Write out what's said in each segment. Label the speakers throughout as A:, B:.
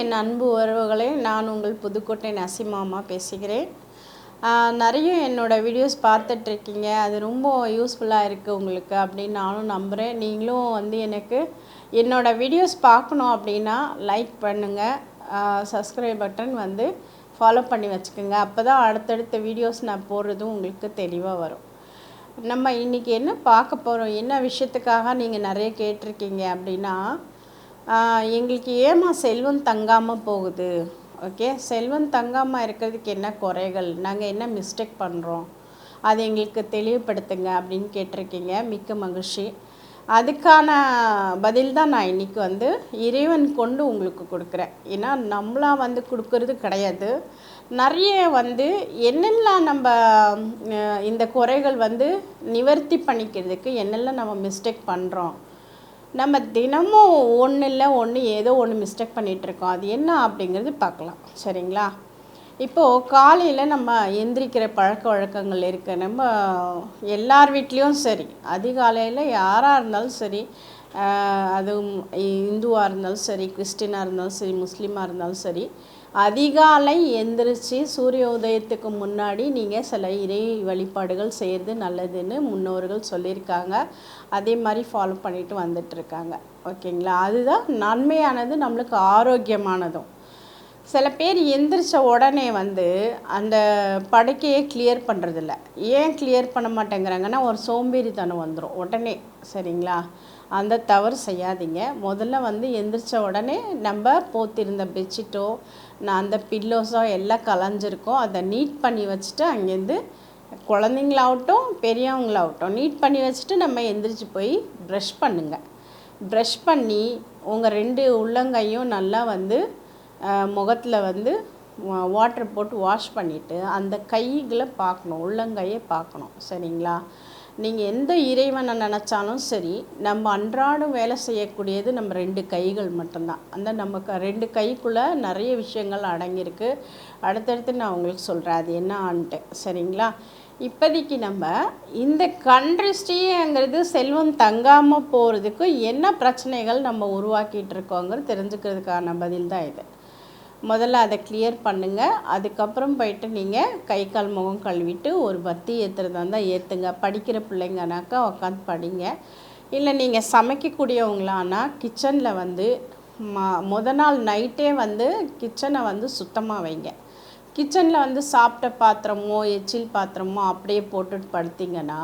A: என் அன்பு உறவுகளே நான் உங்கள் புதுக்கோட்டை நசிமாமா பேசுகிறேன். நிறைய என்னோடய வீடியோஸ் பார்த்துட்ருக்கீங்க. அது ரொம்ப யூஸ்ஃபுல்லாக இருக்குது உங்களுக்கு அப்படின்னு நானும் நம்புகிறேன் நீங்களும் வந்து எனக்கு என்னோடய வீடியோஸ் பார்க்கணும் அப்படின்னா லைக் பண்ணுங்கள் சப்ஸ்கிரைப் பட்டன் வந்து ஃபாலோ பண்ணி வச்சுக்கோங்க. அப்போ தான் அடுத்தடுத்த வீடியோஸ் நான் போடுறதும் உங்களுக்கு தெளிவாக வரும். நம்ம இன்றைக்கி என்ன பார்க்க போகிறோம் என்ன விஷயத்துக்காக நீங்கள் நிறைய கேட்டிருக்கீங்க அப்படின்னா எங்களுக்கு ஏமா செல்வம் தங்காமல் போகுது? ஓகே செல்வம் தங்காமல் இருக்கிறதுக்கு என்ன குறைகள்? நாங்கள் என்ன மிஸ்டேக் பண்ணுறோம் அது எங்களுக்கு தெளிவுபடுத்துங்க அப்படின்னு கேட்டிருக்கீங்க. மிக்க மகிழ்ச்சி. அதுக்கான பதில் தான் நான் இன்றைக்கி வந்து இறைவன் கொண்டு உங்களுக்கு கொடுக்குறேன். ஏன்னா நம்மளா வந்து கொடுக்கறது கிடையாது. நிறைய வந்து என்னெல்லாம் நம்ம இந்த குறைகள் வந்து நிவர்த்தி பண்ணிக்கிறதுக்கு என்னெல்லாம் நம்ம மிஸ்டேக் பண்ணுறோம் நம்ம தினமும் ஒன்று இல்லை ஒன்று ஏதோ ஒன்று மிஸ்டேக் பண்ணிகிட்ருக்கோம் அது என்ன அப்படிங்கிறது பார்க்கலாம். சரிங்களா? இப்போது காலையில் நம்ம எந்திரிக்கிற பழக்க வழக்கங்கள் இருக்குது நம்ம எல்லார் வீட்லேயும் சரி. அதிகாலையில் யாராக இருந்தாலும் சரி அதுவும் இந்துவாக இருந்தாலும் சரி கிறிஸ்டினாக இருந்தாலும் சரி முஸ்லீமாக இருந்தாலும் சரி அதிகாலை எந்திரிச்சு சூரிய உதயத்துக்கு முன்னாடி நீங்கள் சில இறை வழிபாடுகள் செய்கிறது நல்லதுன்னு முன்னோர்கள் சொல்லியிருக்காங்க. அதே மாதிரி ஃபாலோ பண்ணிட்டு வந்துட்டுருக்காங்க ஓகேங்களா அதுதான் நன்மையானது நம்மளுக்கு ஆரோக்கியமானதும். சில பேர் எந்திரிச்ச உடனே வந்து அந்த படுக்கையை கிளியர் பண்ணுறதில்ல ஏன் கிளியர் பண்ண மாட்டேங்கிறாங்கன்னா ஒரு சோம்பேறித்தனம் வந்துடும் உடனே சரிங்களா? அந்த தவறு செய்யாதீங்க. முதல்ல வந்து எந்திரிச்ச உடனே நம்ம போத்திருந்த பெட்ஷீட்டோ நான் அந்த பில்லோஸோ எல்லாம் கலைஞ்சிருக்கோம் அதை நீட் பண்ணி வச்சுட்டு அங்கேருந்து குழந்தைங்களாகட்டும் பெரியவங்களாகட்டும் நீட் பண்ணி வச்சுட்டு நம்ம எந்திரிச்சு போய் ப்ரஷ் பண்ணுங்கள் ப்ரஷ் பண்ணி உங்கள் ரெண்டு உள்ளங்கையும் நல்லா வந்து முகத்தில் வந்து வாட்டர் போட்டு வாஷ் பண்ணிவிட்டு அந்த கைகளை பார்க்கணும் உள்ளங்கையை பார்க்கணும். சரிங்களா? நீங்கள் எந்த இறைவனை நினச்சாலும் சரி நம்ம அன்றாடம் வேலை செய்யக்கூடியது நம்ம ரெண்டு கைகள் மட்டும்தான். அந்த நம்ம க ரெண்டு கைக்குள்ளே நிறைய விஷயங்கள் அடங்கியிருக்கு. அடுத்தடுத்து நான் உங்களுக்கு சொல்கிறேன் அது என்னான்ட்டு சரிங்களா? இப்போதைக்கு நம்ம இந்த கண்ட்ரிஸ்டிங்கிறது செல்வம் தங்காமல் போகிறதுக்கு என்ன பிரச்சனைகள் நம்ம உருவாக்கிட்டு இருக்கோங்கிறது தெரிஞ்சுக்கிறதுக்கான பதில் தான் இது. முதல்ல அதை கிளியர் பண்ணுங்கள் அதுக்கப்புறம் போயிட்டு நீங்கள் கை கால் முகம் கழுவிட்டு ஒரு பத்தி ஏற்றுறதா இருந்தால் ஏற்றுங்க படிக்கிற பிள்ளைங்கனாக்கா உட்காந்து படிங்க. இல்லை நீங்கள் சமைக்கக்கூடியவங்களானா கிச்சனில் வந்து ம முத நாள் நைட்டே வந்து கிச்சனை வந்து சுத்தமாக வைங்க. கிச்சனில் வந்து சாப்பிட்ட பாத்திரமோ எச்சில் பாத்திரமோ அப்படியே போட்டுட்டு படுத்திங்கன்னா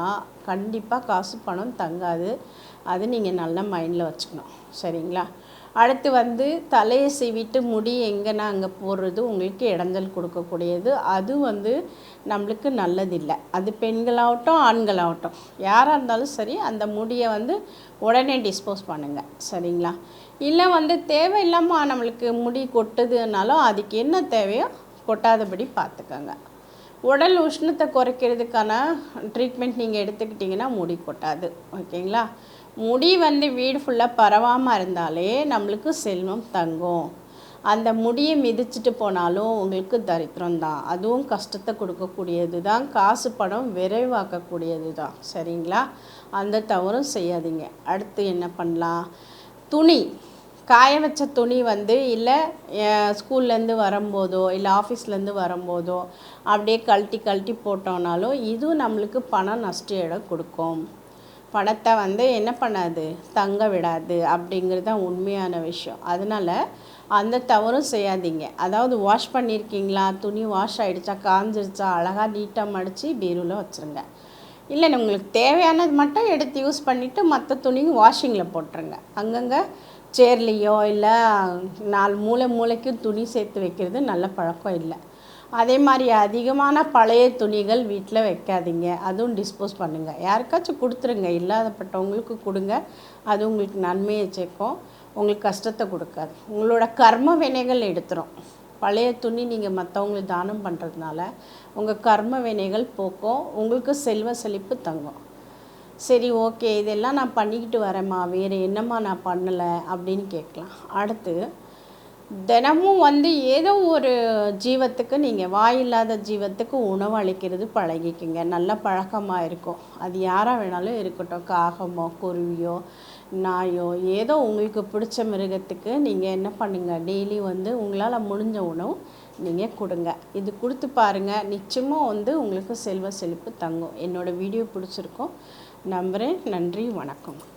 A: கண்டிப்பாக காசு பணம் தங்காது. அது நீங்கள் நல்லா மைண்டில் வச்சுக்கணும். சரிங்களா? அடுத்து வந்து தலையை சீவிட்டு முடி எங்கன்னா அங்கே போடுறது உங்களுக்கு இடைஞ்சல் கொடுக்கக்கூடியது. அது வந்து நம்மளுக்கு நல்லதில்லை. அது பெண்களாகட்டும் ஆண்களாகட்டும். யாராக இருந்தாலும் சரி அந்த முடியை வந்து உடனே டிஸ்போஸ் பண்ணுங்கள் சரிங்களா? இல்லை வந்து தேவையில்லாமல் நம்மளுக்கு முடி கொட்டுதுனாலும் அதுக்கு என்ன தேவையோ கொட்டாதபடி பார்த்துக்கோங்க. உடல் உஷ்ணத்தை குறைக்கிறதுக்கான ட்ரீட்மெண்ட் நீங்கள் எடுத்துக்கிட்டிங்கன்னா முடி கொட்டாது ஓகேங்களா? முடி வந்து வீடு ஃபுல்லாக பரவாமல் இருந்தாலே நம்மளுக்கு செல்வம் தங்கும். அந்த முடியை மிதிச்சிட்டு போனாலும் உங்களுக்கு தரித்திரம் தான். அதுவும் கஷ்டத்தை கொடுக்கக்கூடியது தான். காசு பணம் விரைவாக்கக்கூடியது தான். சரிங்களா? அந்த தவறும் செய்யாதீங்க. அடுத்து என்ன பண்ணலாம்? துணி. காய வச்ச துணி வந்து இல்லை ஸ்கூல்லேருந்து வரும்போதோ இல்லை ஆஃபீஸ்லேருந்து வரும்போதோ அப்படியே கழட்டி கழட்டி போட்டோம்னாலும் இதுவும் நம்மளுக்கு பணம் நஷ்ட இடம் கொடுக்கும். பணத்தை வந்து என்ன பண்ணாது? தங்க விடாது அப்படிங்கிறது தான் உண்மையான விஷயம். அதனால் அந்த தவறும் செய்யாதீங்க. அதாவது வாஷ் பண்ணியிருக்கீங்களா துணி வாஷ் ஆகிடுச்சா காஞ்சிருச்சா? அழகாக நீட்டாக மடித்து பீரூவில் வச்சுருங்க. இல்லை உங்களுக்கு தேவையானது மட்டும் எடுத்து யூஸ் பண்ணிவிட்டு மற்ற துணி வாஷிங்கில் போட்டுருங்க. அங்கங்கே சேர்லேயோ இல்லை நாலு மூளை மூளைக்கும் துணி சேர்த்து வைக்கிறது நல்ல பழக்கம் இல்லை. அதே மாதிரி அதிகமான பழைய துணிகள் வீட்டில் வைக்காதீங்க. அதுவும் டிஸ்போஸ் பண்ணுங்கள் யாருக்காச்சும் கொடுத்துருங்க. இல்லாதப்பட்டவங்களுக்கு கொடுங்க. அது உங்களுக்கு நன்மையை சேர்க்கும். உங்களுக்கு கஷ்டத்தை கொடுக்காது. உங்களோட கர்ம வினைகள் எடுத்துரும். பழைய துணி நீங்கள் மற்றவங்களுக்கு தானம் பண்ணுறதுனால உங்கள் கர்ம வினைகள் போக்கும். உங்களுக்கு செல்வ செழிப்பு தங்கும். சரி ஓகே இதெல்லாம் நான் பண்ணிக்கிட்டு வரேம்மா. வேறு என்னம்மா நான் பண்ணலை? அப்படின்னு கேட்கலாம். அடுத்து தினமும் வந்து ஏதோ ஒரு ஜீவத்துக்கு நீங்கள் வாயில்லாத ஜீவத்துக்கு உணவு அளிக்கிறது பழகிக்குங்க. நல்ல பழக்கமாக இருக்கும். அது யாராக வேணாலும் இருக்கட்டும். காகமோ குருவியோ நாயோ ஏதோ உங்களுக்கு பிடிச்ச மிருகத்துக்கு நீங்கள் என்ன பண்ணுங்கள் டெய்லி வந்து உங்களால் முடிஞ்ச உணவு நீங்கள் கொடுங்க. இது கொடுத்து பாருங்கள் நிச்சயமாக வந்து உங்களுக்கு செல்வ செழிப்பு தங்கும். என்னோடய வீடியோ பிடிச்சிருக்கோம். நம்புகிறேன் நன்றி வணக்கம்.